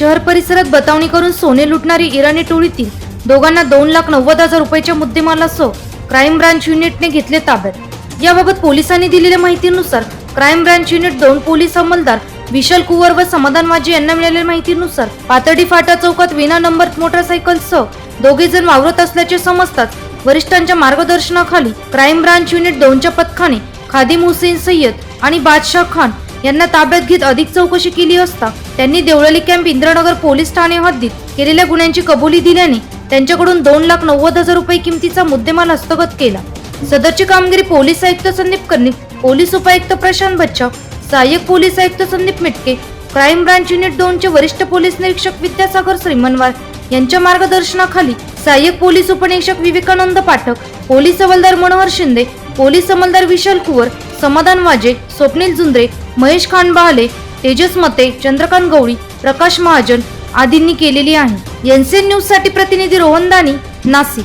शहर परिसरात बतावणी करून सोने लुटणारी इराणी टोळीतील दोघांना दोन लाख नव्वद हजार रुपयाच्या मुद्देमालासह क्राईम ब्रांच युनिटने घेतले ताब्यात. याबाबत पोलिसांनी दिलेल्या माहितीनुसार क्राईम ब्रांच युनिट दोन पोलीस अंमलदार विशाल कुवर व समाधान माझी यांना मिळालेल्या माहितीनुसार पातळी फाटा चौकात विना नंबर मोटरसायकलसह दोघे जण वावरत असल्याचे समजताच वरिष्ठांच्या मार्गदर्शनाखाली क्राईम ब्रांच युनिट दोनच्या पथकाने खादिम हुसेन सय्यद आणि बादशाह खान यांना ताब्यात घेत अधिक चौकशी केली असता त्यांनी देवळाली कॅम्प इंद्रनगर पोलीस ठाणे हद्दीत केलेल्या गुन्ह्यांची कबुली दिल्याने त्यांच्याकडून दोन लाख नव्वद हजार रुपये किमतीचा मुद्देमाल हस्तगत केला. सदरची कामगिरी पोलीस आयुक्त संदीप कर्णिक पोलीस उपायुक्त प्रशांत बच्चा सहाय्यक पोलीस आयुक्त Sandeep Mitke crime branch unit दोनचे वरिष्ठ पोलीस निरीक्षक विद्यासागर श्रीमनवार यांच्या मार्गदर्शनाखाली सहाय्यक पोलीस उपनिरीक्षक विवेकानंद पाठक पोलीस हवालदार मनोहर शिंदे पोलीस अंमलदार विशाल कुवर समाधान वाजे स्वप्नील जुंद्रे महेश खान बहाले तेजस मते चंद्रकांत गवळी प्रकाश महाजन आदींनी केलेली आहे. एनसीएन न्यूजसाठी प्रतिनिधी रोहन दानी नाशिक.